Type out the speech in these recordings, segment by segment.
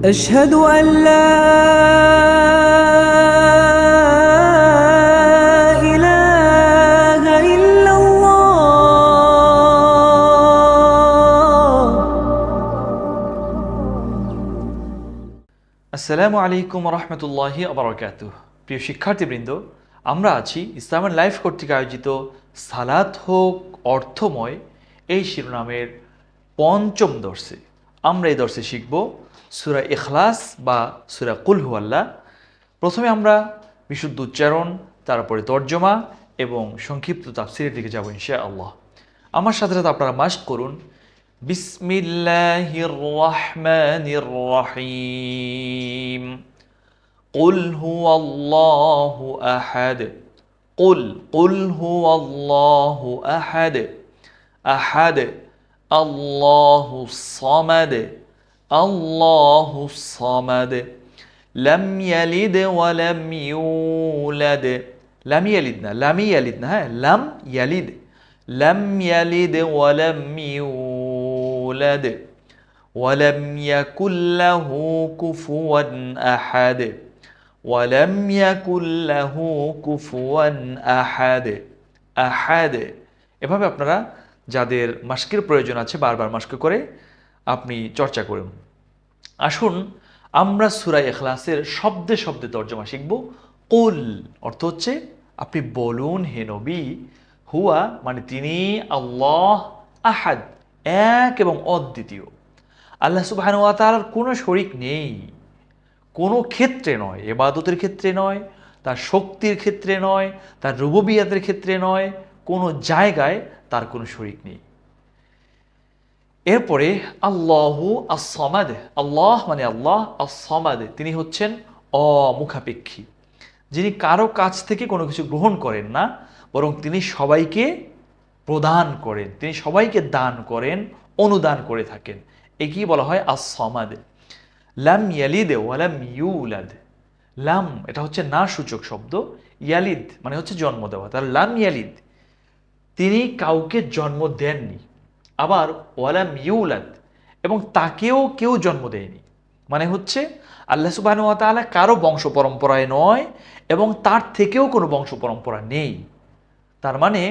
أشهد أن لا إله إلا الله আসসালামু আলাইকুম রহমতুল্লাহি আবরকাত প্রিয় শিক্ষার্থীবৃন্দ আমরা আছি ইসলামের লাইফ কর্তৃক আয়োজিত সালাত হোক অর্থময় এই শিরোনামের পঞ্চম দর্শে আমরা এই দর্শে শিখব সুরা ইখলাস বা সুরা কুলহু আল্লাহ প্রথমে আমরা বিশুদ্ধ উচ্চারণ তারপরে তর্জমা এবং সংক্ষিপ্ত তাফসিরের দিকে যাব ইনশা আল্লাহ আমার সাথে সাথে আপনারা মাস্ক করুন বিসমিল্লাহির রহমানির রহিম قل هو الله أحد قل قل هو الله أحد أحد الله الصمد الله الصمد لم يلد ولم يولد لم يلدنا لم يلدنا ها لم يلد لم يلد ولم يولد ولم يكن له كفوا أحد ولم يكن له كفوا أحد أحد এভাবে আপনারা যাদের মাস্কের প্রয়োজন আছে বারবার মাস্ক করে আপনি চর্চা করুন আসুন, আমরা সুরাই এখলাসের শব্দে শব্দে তর্জমা শিখব। কুল অর্থ হচ্ছে, আপনি বলুন, হে নবী, হুয়া মানে তিনি, আল্লাহ, আহাদ, এক এবং অদ্বিতীয়। আল্লাহ সুবাহানুয়া তার কোনো শরিক নেই। কোনো ক্ষেত্রে নয় এবাদতের ক্ষেত্রে নয়, তার শক্তির ক্ষেত্রে নয়, তার রুববিয়াতের ক্ষেত্রে নয়, কোনো জায়গায় তার কোনো শরিক নেই। এরপরে আল্লাহ আসমাদ আল্লাহ মানে আল্লাহ আসমাদ তিনি হচ্ছেন অমুখাপেক্ষী। যিনি কারও কাছ থেকে কোনো কিছু গ্রহণ করেন না, বরং তিনি সবাইকে প্রদান করেন, তিনি সবাইকে দান করেন, অনুদান করে থাকেন। একেই বলা হয় আসমাদ লাম ইয়ালিদে ওয়ালাম ইউলাদ। লাম, এটা হচ্ছে না সূচক শব্দ, ইয়ালিদ মানে হচ্ছে জন্ম দেওয়া। তার লাম ইয়ালিদ, তিনি কাউকে জন্ম দেননি। আবার ওয়ালাম ইউলাদ, এবং তাকেও কেউ জন্ম দেয়নি। মানে হচ্ছে, আল্লাহ সুবাহন তাআলা কারও বংশ পরম্পরায় নয়, এবং তার থেকেও কোনো বংশ পরম্পরা নেই। তার মানে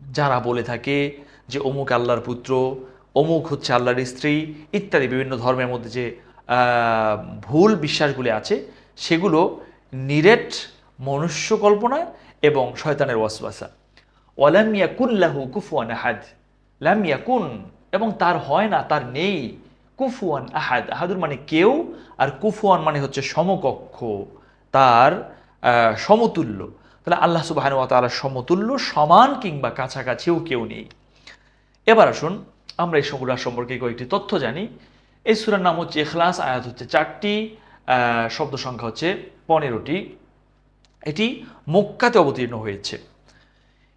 যারা বলে থাকে যে অমুক আল্লাহর পুত্র, অমুক হচ্ছে আল্লাহর স্ত্রী, ইত্যাদি বিভিন্ন ধর্মের মধ্যে যে ভুল বিশ্বাসগুলি আছে, সেগুলো নিরেট মনুষ্য কল্পনা এবং শয়তানের ওয়াসওয়াসা। ওয়ালাম ইয়াকুন লাহু কুফুয়ান আহাদ। লাম ইয়াকুন এবং তার হয় না, তার নেই। কুফুয়ান আহাদ, আহাদুর মানে কেউ, আর কুফুয়ান মানে হচ্ছে সমকক্ষ, তার সমতুল্য। তাহলে আল্লাহ সুবাহান তাআলার সমতুল্য সমান কিংবা কাছাকাছিও কেউ নেই। এবার আসুন, আমরা এই সগুলা সম্পর্কে কয়েকটি তথ্য জানি। এই সুরার নাম হচ্ছে এখলাস আয়াত হচ্ছে চারটি শব্দ সংখ্যা হচ্ছে পনেরোটি। এটি মক্কাতে অবতীর্ণ হয়েছে।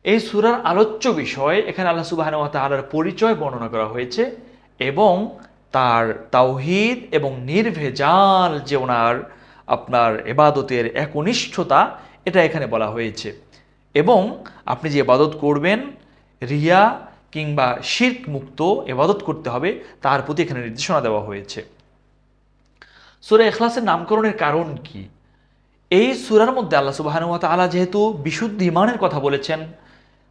এই সুরার আলোচ্য বিষয়, এখানে আল্লাহ সুবাহান তাআলার পরিচয় বর্ণনা করা হয়েছে এবং তার তাওহিদ এবং নির্ভেজাল যে ওনার আপনার এবাদতের একনিষ্ঠতা, এটা এখানে বলা হয়েছে। এবং আপনি যে এবাদত করবেন, রিয়া কিংবা শির্ক মুক্ত এবাদত করতে হবে, তার প্রতি এখানে নির্দেশনা দেওয়া হয়েছে। সুরা এখলাসের নামকরণের কারণ কি? এই সুরার মধ্যে আল্লাহ সুবাহানু তাআলা যেহেতু বিশুদ্ধ ইমানের কথা বলেছেন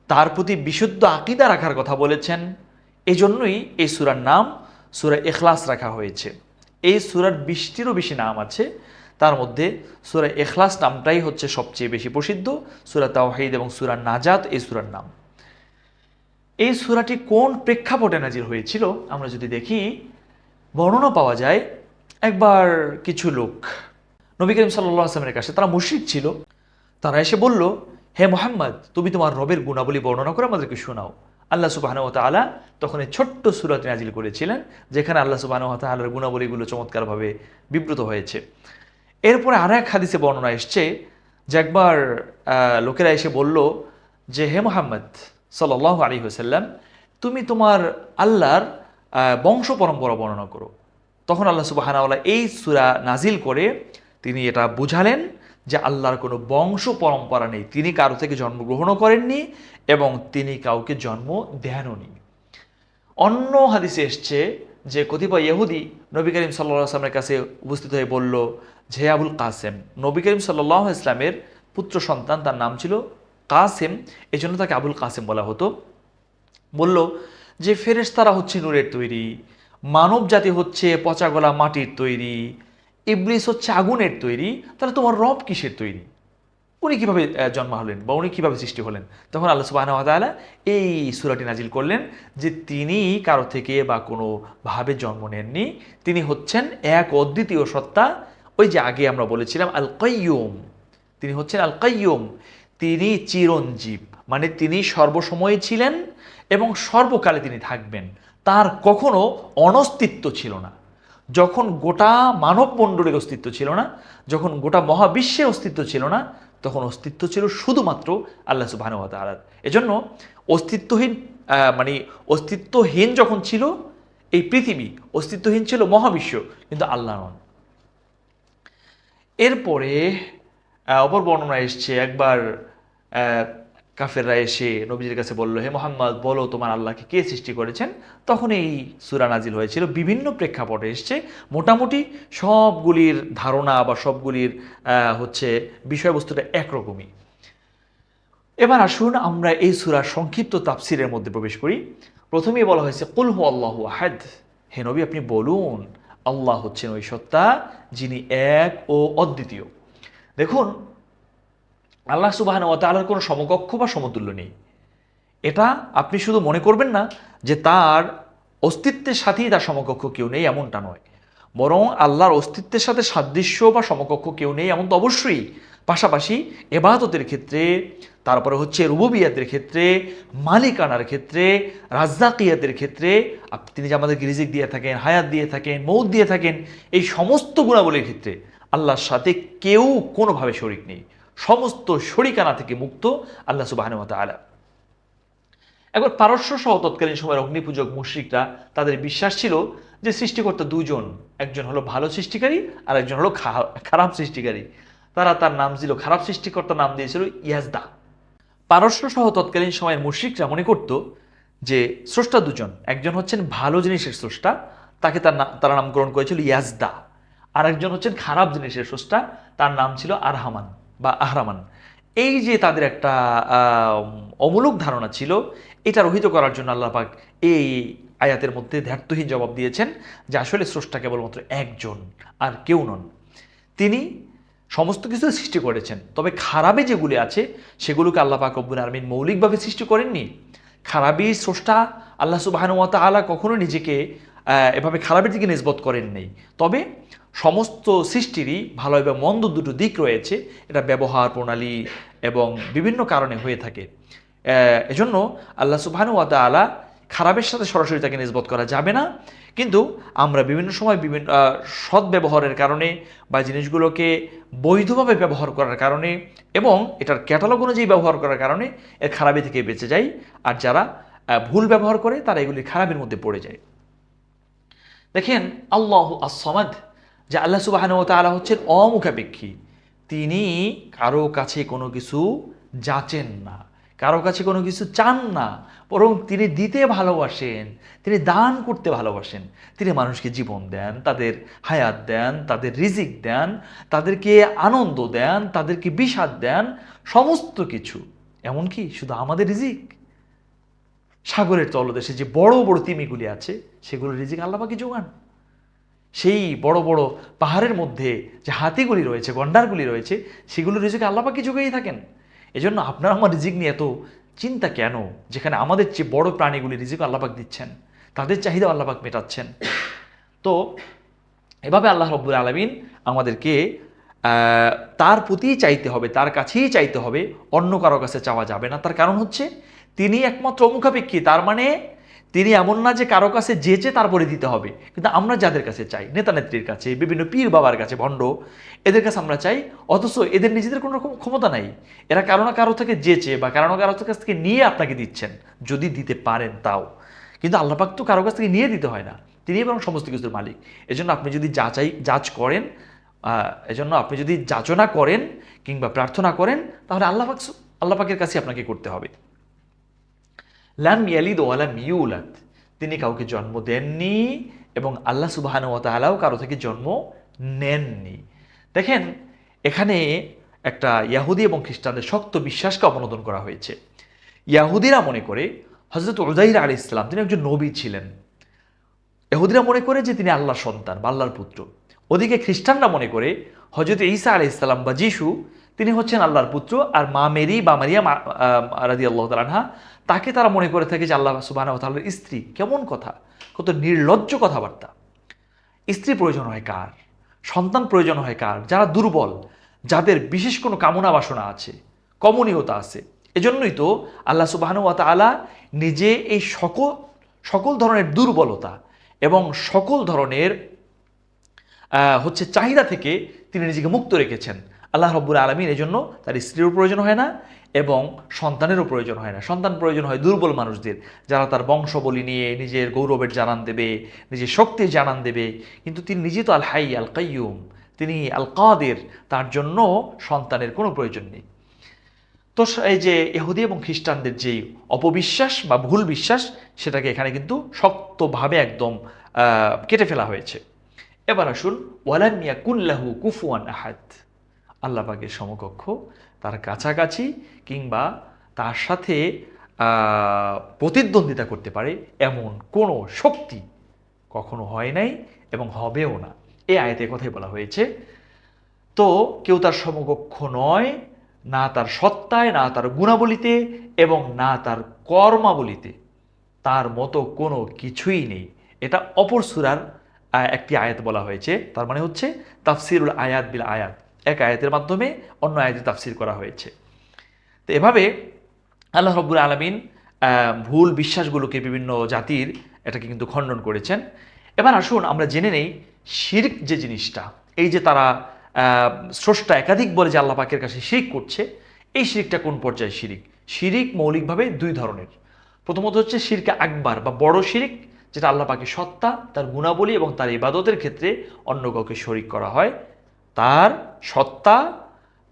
তার প্রতি বিশুদ্ধ আকিদা রাখার কথা বলেছেন। এই জন্যই এই সুরার নাম, সুরা এখলাস রাখা হয়েছে। এই সুরার বিশটিরও বেশি নাম আছে। তার মধ্যে সুরা এখলাস নামটাই হচ্ছে সবচেয়ে বেশি প্রসিদ্ধ। সুরা তাওহিদ এবং সুরা নাজাত এই সুরার নাম। এই সুরাটি কোন প্রেক্ষাপটে নাজির হয়েছিল? আমরা যদি দেখি, বর্ণনা পাওয়া যায় একবার কিছু লোক। নবী করিম সাল্লাহ আসলামের কাছে তারা মুশরিক ছিল। তারা এসে বলল হে মোহাম্মদ, তুমি তোমার রবের গুণাবলী বর্ণনা করে আমাদেরকে শোনাও। আল্লাহ সুবাহান তাআলা তখন এই ছোট্ট সুরাত নাজিল করেছিলেন, যেখানে আল্লাহ সুবাহান তাআলার গুণাবলীগুলো চমৎকারভাবে বিব্রত হয়েছে। এরপরে আর এক হাদিসে বর্ণনা এসছে যে একবার লোকেরা এসে বলল যে, হে মোহাম্মদ সাল্লাহ আলী হোসাল্লাম তুমি তোমার আল্লাহর বংশ পরম্পরা বর্ণনা করো। তখন আল্লাহ সুবাহানাওয়ালা এই সুরা নাজিল করে তিনি এটা বুঝালেন যে আল্লাহর কোনো বংশ পরম্পরা নেই। তিনি কারও থেকে জন্মগ্রহণও করেননি এবং তিনি কাউকে জন্ম দেনও নি। অন্য হাদিসে এসছে যে কতিপয় ইহুদি নবী করিম সাল্লাহ আসলামের কাছে উপস্থিত হয়ে বলল যে আবুল কাসেম, নবী করিম সাল্লাহ ইসলামের পুত্র সন্তান, তার নাম ছিল কাসেম এই জন্য তাকে আবুল কাসেম বলা হতো। বলল, যে ফেরেশতারা হচ্ছে নূরের তৈরি মানব জাতি হচ্ছে পচা গলা মাটির তৈরি ইবলিস হচ্ছে আগুনের তৈরি, তাহলে তোমার রব কিসের তৈরি? উনি কীভাবে জন্ম হলেন বা উনি কীভাবে সৃষ্টি হলেন? তখন আল্লাহ সুবাহ এই সুরাটি নাজিল করলেন যে তিনি কারও থেকে বা কোনো ভাবে জন্ম নেননি। তিনি হচ্ছেন এক অদ্বিতীয় সত্তা। ওই যে আগে আমরা বলেছিলাম আল কাইয়ুম তিনি হচ্ছেন আল কাইয়ুম তিনি চিরঞ্জীব মানে তিনি সর্বসময়ে ছিলেন এবং সর্বকালে তিনি থাকবেন। তার কখনো অনস্তিত্ব ছিল না। যখন গোটা মানব মণ্ডলের অস্তিত্ব ছিল না, যখন গোটা মহাবিশ্বের অস্তিত্ব ছিল না, তখন অস্তিত্ব ছিল শুধুমাত্র আল্লাহ সুবাহানুয়া তালার এজন্য অস্তিত্বহীন মানে অস্তিত্বহীন যখন ছিল, এই পৃথিবী অস্তিত্বহীন ছিল মহাবিশ্ব, কিন্তু আল্লাহ নন। এরপরে অপর বর্ণনা এসছে, একবার কাফেররা এসে নবীজির কাছে বলল, হে মোহাম্মদ, বলো তোমার আল্লাহকে কে সৃষ্টি করেছেন? তখন এই সুরা নাজিল হয়েছিল। বিভিন্ন প্রেক্ষাপটে এসছে। মোটামুটি সবগুলির ধারণা বা সবগুলির হচ্ছে বিষয়বস্তুটা একরকমই। এবার আসুন আমরা এই সুরার সংক্ষিপ্ত তাফসিরের মধ্যে প্রবেশ করি। প্রথমেই বলা হয়েছে, কুল হু আল্লাহ আহাদ। হে নবী, আপনি বলুন, আল্লাহ হচ্ছেন ওই সত্তা যিনি এক ও অদ্বিতীয়। দেখুন আল্লাহ সুবাহান ও তাআলার কোনো সমকক্ষ বা সমতুল্য নেই। এটা আপনি শুধু মনে করবেন না যে তার অস্তিত্বের সাথেই তার সমকক্ষ কেউ নেই, এমনটা নয়। বরং আল্লাহর অস্তিত্বের সাথে সাদৃশ্য বা সমকক্ষ কেউ নেই, এমন তো অবশ্যই। পাশাপাশি এবাদতের ক্ষেত্রে, তারপরে হচ্ছে রুববিয়াতের ক্ষেত্রে, মালিকানার ক্ষেত্রে, রাজ্জাকিয়াতের ক্ষেত্রে তিনি যে আমাদেরকে রিজিক দিয়ে থাকেন, হায়াত দিয়ে থাকেন মৌত দিয়ে থাকেন, এই সমস্ত গুণাবলীর ক্ষেত্রে আল্লাহর সাথে কেউ কোনোভাবে শরিক নেই। সমস্ত শরিকানা থেকে মুক্ত আল্লাহ সুবাহানুমত আলা একবার পারস্য সহ তৎকালীন সময়ের অগ্নিপূজক মুশ্রিকরা তাদের বিশ্বাস ছিল যে সৃষ্টিকর্তা দুজন, একজন হলো ভালো সৃষ্টিকারী আর একজন হলো খারাপ সৃষ্টিকারী। তারা তার নাম ছিল খারাপ সৃষ্টিকর্তার নাম দিয়েছিল ইয়াজদা। পারস্য সহ তৎকালীন সময়ের মুশ্রিকরা মনে করত যে স্রষ্টা দুজন, একজন হচ্ছেন ভালো জিনিসের স্রষ্টা, তাকে তার তারা নামকরণ করেছিল ইয়াজদা। আর একজন হচ্ছেন খারাপ জিনিসের স্রষ্টা, তার নাম ছিল আরহামান। বা আহরামান। এই যে তাদের একটা অমূলক ধারণা ছিল, এটা রহিত করার জন্য আল্লাহ পাক এই আয়াতের মধ্যে ধ্যার্তহীন জবাব দিয়েছেন যে আসলে স্রষ্টা কেবলমাত্র একজন আর কেউ নন। তিনি সমস্ত কিছু সৃষ্টি করেছেন, তবে খারাপে যেগুলি আছে, সেগুলোকে আল্লাহ পাক রব্বুল আলমিন মৌলিকভাবে সৃষ্টি করেননি। খারাপই স্রষ্টা আল্লাহ সুবাহানুমত আলা কখনো নিজেকে এভাবে খারাপের দিকে নিষ্পত করেন নেই তবে সমস্ত সৃষ্টিরই ভালো এবং মন্দ দুটো দিক রয়েছে। এটা ব্যবহার প্রণালী এবং বিভিন্ন কারণে হয়ে থাকে। এজন্য আল্লাহ সুবাহানু সুবাহানুয়াত আলা খারাপের সাথে সরাসরি তাকে নিষ্পত করা যাবে না। কিন্তু আমরা বিভিন্ন সময় বিভিন্ন সৎ ব্যবহারের কারণে বা জিনিসগুলোকে বৈধভাবে ব্যবহার করার কারণে এবং এটার ক্যাটালগ অনুযায়ী ব্যবহার করার কারণে এর খারাপি থেকে বেঁচে যায় আর যারা ভুল ব্যবহার করে তারা এগুলি খারাপের মধ্যে পড়ে যায়। দেখেন, আল্লাহ আসমাদ যে আল্লাহ সুবাহান তালা হচ্ছেন অমুখাপেক্ষী। তিনি কারও কাছে কোনো কিছু যাচেন না, কারও কাছে কোনো কিছু চান না, বরং তিনি দিতে ভালোবাসেন, তিনি দান করতে ভালোবাসেন। তিনি মানুষকে জীবন দেন, তাদের হায়াত দেন, তাদের রিজিক দেন, তাদেরকে আনন্দ দেন, তাদেরকে বিষাদ দেন, সমস্ত কিছু। এমনকি শুধু আমাদের রিজিক। সাগরের তলদেশে যে বড় বড় তিমিগুলি আছে সেগুলো রিজিক আল্লাপাকে যোগান সেই বড় বড় পাহাড়ের মধ্যে যে হাতিগুলি রয়েছে, গন্ডারগুলি রয়েছে, সেগুলো রিজিক আল্লাপাকে যোগাই থাকেন? এজন্য আপনার আমার রিজিক নিয়ে এত চিন্তা কেন? যেখানে আমাদের চেয়ে বড় প্রাণীগুলি রিজিক আল্লাপাক দিচ্ছেন, তাদের চাহিদা আল্লাপাক মেটাচ্ছেন। তো এভাবে আল্লাহ রব্বুল আলমিন আমাদেরকে তার প্রতিই চাইতে হবে, তার কাছেই চাইতে হবে, অন্য কারও কাছে চাওয়া যাবে না। তার কারণ হচ্ছে তিনি একমাত্র অমুখাপেক্ষী। তার মানে তিনি এমন না যে কারও কাছে যেচে তারপরে দিতে হবে, কিন্তু আমরা যাদের কাছে চাই, নেতা নেত্রীর কাছে, বিভিন্ন পীর বাবার কাছে, ভণ্ড, এদের কাছে আমরা চাই, অথচ এদের নিজেদের কোনো রকম ক্ষমতা নাই। এরা কারও না কারও থেকে যেচে বা কারও না কারও কাছ থেকে নিয়ে আপনাকে দিচ্ছেন, যদি দিতে পারেন তাও। কিন্তু আল্লাপাক তো কারও কাছ থেকে নিয়ে দিতে হয় না। তিনি বরং সমস্ত কিছুর মালিক। এজন্য আপনি যদি যাচাই, যাচ করেন এজন্য আপনি যদি যাচনা করেন কিংবা প্রার্থনা করেন, তাহলে আল্লাপাক আল্লাপাকের কাছে আপনাকে করতে হবে। লাম ইয়ালিদ ওয়ালাম ইউলাদ। তিনি কাউকে জন্ম দেননি এবং আল্লাহ সুবাহান তালাও কারও থেকে জন্ম নেননি। দেখেন, এখানে একটা ইয়াহুদি এবং খ্রিস্টানদের শক্ত বিশ্বাসকে অবনোদন করা হয়েছে। ইয়াহুদিরা মনে করে হজরত উজাইর আলী ইসলাম তিনি একজন নবী ছিলেন। এহুদিরা মনে করে যে তিনি আল্লাহর সন্তান বা আল্লাহর পুত্র। ওদিকে খ্রিস্টানরা মনে করে হজরত ঈসা আলি ইসলাম বা যিশু তিনি হচ্ছেন আল্লাহর পুত্র আর মা মেরি বা মারিয়া রাদি আল্লাহ তালানহা তাকে তারা মনে করে থাকে যে আল্লাহ সুবাহ তাল্লার স্ত্রী। কেমন কথা? কত নির্লজ্জ কথাবার্তা। স্ত্রী প্রয়োজন হয় কার? সন্তান প্রয়োজন হয় কার? যারা দুর্বল, যাদের বিশেষ কোনো কামনা বাসনা আছে, কমনীয়তা আছে। এজন্যই তো আল্লাহ সুবাহানু তালা নিজে এই সকল সকল ধরনের দুর্বলতা এবং সকল ধরনের হচ্ছে চাহিদা থেকে তিনি নিজেকে মুক্ত রেখেছেন। আল্লাহ রব্বুল আলমিন এই জন্য তার স্ত্রীরও প্রয়োজন হয় না এবং সন্তানেরও প্রয়োজন হয় না। সন্তান প্রয়োজন হয় দুর্বল মানুষদের, যারা তার বংশবলী নিয়ে নিজের গৌরবের জানান দেবে, নিজের শক্তির জানান দেবে। কিন্তু তিনি নিজে তো আল হাই আল কাইয়ুম, তিনি আল কাদের, তার জন্য সন্তানের কোনো প্রয়োজন নেই। তো এই যে ইহুদি এবং খ্রিস্টানদের যেই অপবিশ্বাস বা ভুল বিশ্বাস, সেটাকে এখানে কিন্তু শক্তভাবে একদম কেটে ফেলা হয়েছে। এবার আসুন, ওয়ালাম ইয়াকুল্লাহু কুফুয়ান আহাদ। আল্লাহ পাকের সমকক্ষ, তার কাছাকাছি কিংবা তার সাথে প্রতিদ্বন্দ্বিতা করতে পারে এমন কোনো শক্তি কখনো হয় নাই এবং হবেও না। এই আয়তে কথাই বলা হয়েছে, তো কেউ তার সমকক্ষ নয়, না তার সত্তায়, না তার গুণাবলিতে এবং না তার কর্মাবলিতে। তার মতো কোনো কিছুই নেই। এটা অপর সুরার একটি আয়াত বলা হয়েছে। তার মানে হচ্ছে, তাফসিরুল আয়াত বিল আয়াত। এক আয়াতের মাধ্যমে অন্য আয়াতে তাফসির করা হয়েছে। তো এভাবে আল্লাহ রব্বুল আলমিন ভুল বিশ্বাসগুলোকে বিভিন্ন জাতির এটাকে কিন্তু খণ্ডন করেছেন। এবার আসুন আমরা জেনে নেই শির্ক যে জিনিসটা, এই যে তারা স্রষ্টা একাধিক বলে যে আল্লাহ পাকের কাছে শিরিক করছে, এই শিরিকটা কোন পর্যায়ে শিরিক? শিরিক মৌলিকভাবে দুই ধরনের। প্রথমত হচ্ছে শিরকে আকবার বা বড় শিরিক, যেটা আল্লাহ পাকের সত্তা, তার গুণাবলী এবং তার ইবাদতের ক্ষেত্রে অন্য কাউকে শরিক করা হয়। তার সত্তা,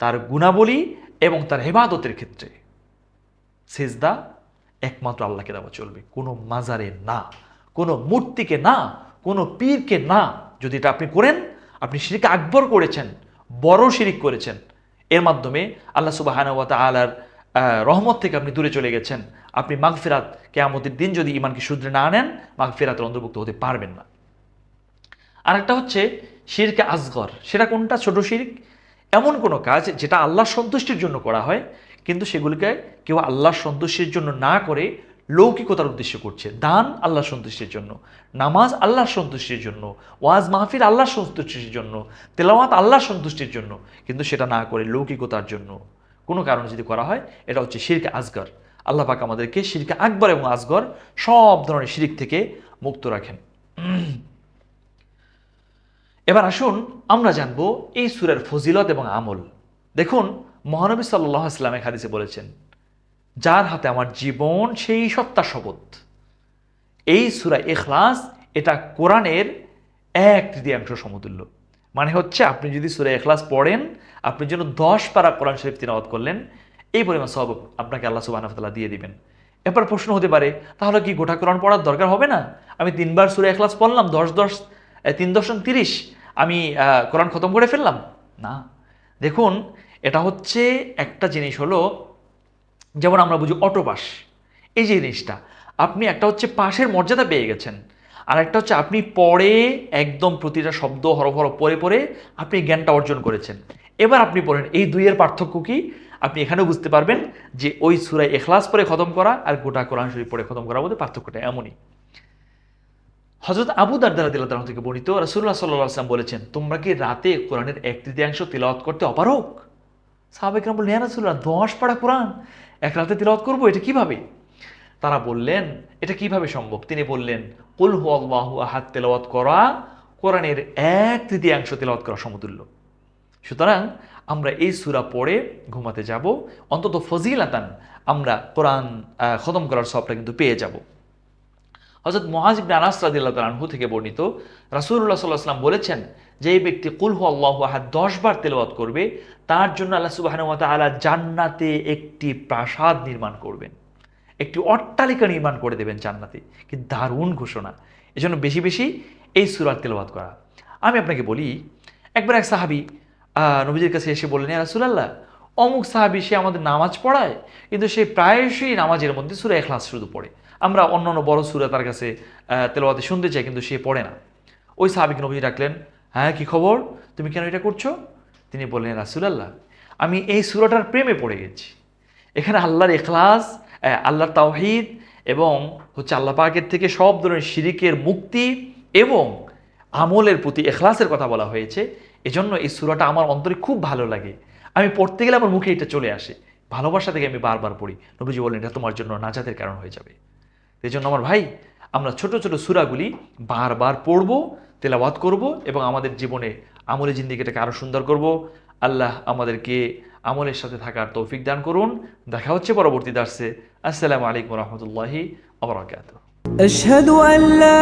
তার গুণাবলী এবং তার হেবাদতের ক্ষেত্রে সেজদা একমাত্র আল্লাহকে দেওয়া চলবে। কোনো মাজারে না, কোনো মূর্তিকে না, কোনো পীরকে না। যদি এটা আপনি করেন, আপনি শিরিক আকবর করেছেন, বড় শিরিক করেছেন, এর মাধ্যমে আল্লাহ সুবাহানুয়াত আলার রহমত থেকে আপনি দূরে চলে গেছেন। আপনি মাগফিরাত, কেয়ামতের দিন যদি ইমানকে শুধরে না আনেন, মাগফিরাতের অন্তর্ভুক্ত হতে পারবেন না। আরেকটা হচ্ছে শিরকে আসগর। সেটা কোনটা? ছোট শিরিক। এমন কোনো কাজ যেটা আল্লাহর সন্তুষ্টির জন্য করা হয়, কিন্তু সেগুলিকে কেউ আল্লাহর সন্তুষ্টির জন্য না করে লৌকিকতার উদ্দেশ্য করছে। দান আল্লাহ সন্তুষ্টির জন্য, নামাজ আল্লাহর সন্তুষ্টির জন্য, ওয়াজ মাহফির আল্লাহর সন্তুষ্টির জন্য, তেলাওয়াত আল্লাহর সন্তুষ্টির জন্য, কিন্তু সেটা না করে লৌকিকতার জন্য। কোনো কারণে যদি করা হয়, এটা হচ্ছে শিরকে আসগর। আল্লাহ পাক আমাদেরকে শিরকে আকবর এবং আসগর সব ধরনের শিরিক থেকে মুক্ত রাখেন। এবার আসুন আমরা জানব এই সুরের ফজিলত এবং আমল। দেখুন, মহানবী সাল্লাহ ইসলাম হাদিসে বলেছেন, যার হাতে আমার জীবন, সেই সত্তা শপথ। এই সুরা এখলাস এটা কোরআনের এক তৃতীয়াংশ সমতুল্য। মানে হচ্ছে আপনি যদি সুরা এখলাস পড়েন, আপনি যেন দশ পারা কোরআন শরীফ তিনাওয়াত করলেন, এই পরিমাণ সব আপনাকে আল্লাহ সুবাহ দিয়ে দিবেন। এরপর প্রশ্ন হতে পারে, তাহলে কি গোটা কোরআন পড়ার দরকার হবে না? আমি তিনবার সুরা এখলাস পড়লাম, দশ দশ তিন দশম তিরিশ, আমি কোরআন খতম করে ফেললাম। না। দেখুন, এটা হচ্ছে একটা জিনিস হলো, যেমন আমরা বুঝি অটোপাস এই জিনিসটা, আপনি একটা হচ্ছে পাশের মর্যাদা পেয়ে গেছেন, আর একটা হচ্ছে আপনি পড়ে একদম প্রতিটা শব্দ হরফর পরে পরে আপনি জ্ঞানটা অর্জন করেছেন। এবার আপনি পড়েন, এই দুইয়ের পার্থক্য কি? আপনি এখানেও বুঝতে পারবেন যে ওই সুরায় এখলাস পরে খতম করা আর গোটা কোরআন শরীফ পরে খতম করার মধ্যে পার্থক্যটা এমনই। হজরত আবু দারদারা দিল্লাহ থেকে বর্ণিত রাসুল্লাহ সাল্লাহ আসলাম বলেছেন, তোমরা কি রাতে কোরআনের এক তৃতীয়াংশ তিলাওয়াত করতে অপারক সাহাবেকরাম বললেন হ্যাঁ রাসুল্লাহ দশ পাড়া কোরআন, এক রাতে তিলাওয়াত করব, এটা কীভাবে? তারা বললেন, এটা কীভাবে সম্ভব? তিনি বললেন, কুল হু আল্লাহু আহাদ, তেলাওয়াত করা কোরআনের এক তৃতীয়াংশ তেলাওয়াত করা সমতুল্য। সুতরাং আমরা এই সুরা পড়ে ঘুমাতে যাব, অন্তত ফজিলাতান আমরা কোরআন খতম করার সবটা কিন্তু পেয়ে যাব। হজরত মহাজ ইবনে আনাস রাদিল্লাহ আনহু থেকে বর্ণিত, রাসূলুল্লাহ সাল্লাহ সাল্লাম বলেছেন, যে এই ব্যক্তি কুল হু আল্লাহ আহাদ দশ বার তেলাওয়াত করবে, তার জন্য আল্লাহ সুবাহানুয়া তাআলা জান্নাতে একটি প্রাসাদ নির্মাণ করবেন। একটি অট্টালিকা নির্মাণ করে দেবেন জান্নাতে। কি দারুণ ঘোষণা। এজন্য বেশি বেশি এই সুরার তেলাওয়াত করা। আমি আপনাকে বলি, একবার এক সাহাবি নবীজির কাছে এসে বললেন রাসুলাল্লাহ, অমুক সাহাবি সে আমাদের নামাজ পড়ায়, কিন্তু সে প্রায়শই নামাজের মধ্যে সুরা এখলাস শুধু পড়ে। আমরা অন্য অন্য বড় সুরা তার কাছে আহ, তেলাওয়াতে শুনতে চাই কিন্তু সে পড়ে না। ওই সাহাবিকে নবীজি ডাকলেন হ্যাঁ কি খবর? তুমি কেন এটা করছ? তিনি বললেন রাসুলাল্লাহ আমি এই সুরাটার প্রেমে পড়ে গেছি। এখানে আল্লাহর এখলাস আল্লাহর তাওহিদ এবং হচ্ছে আল্লাহ পাকের থেকে সব ধরনের শিরিকের মুক্তি এবং আমলের প্রতি এখলাসের কথা বলা হয়েছে। এজন্য এই সুরাটা আমার অন্তরে খুব ভালো লাগে। আমি পড়তে গেলে আমার মুখে এটা চলে আসে। ভালোবাসা থেকে আমি বারবার পড়ি। নবীজি বললেন এটা তোমার জন্য নাজাতের কারণ হয়ে যাবে। এই জন্য আমার ভাই আমরা ছোট ছোট সুরাগুলি বারবার পড়ব তেলাওয়াত করব এবং আমাদের জীবনে আমলে জিন্দিগিটাকে আরও সুন্দর করব আল্লাহ আমাদেরকে আমলের সাথে থাকার তৌফিক দান করুন দেখা হচ্ছে পরবর্তী দার্সে আসসালামু আলাইকুম রহমতুল্লাহি আবরাকাতুহ أشهد أن لا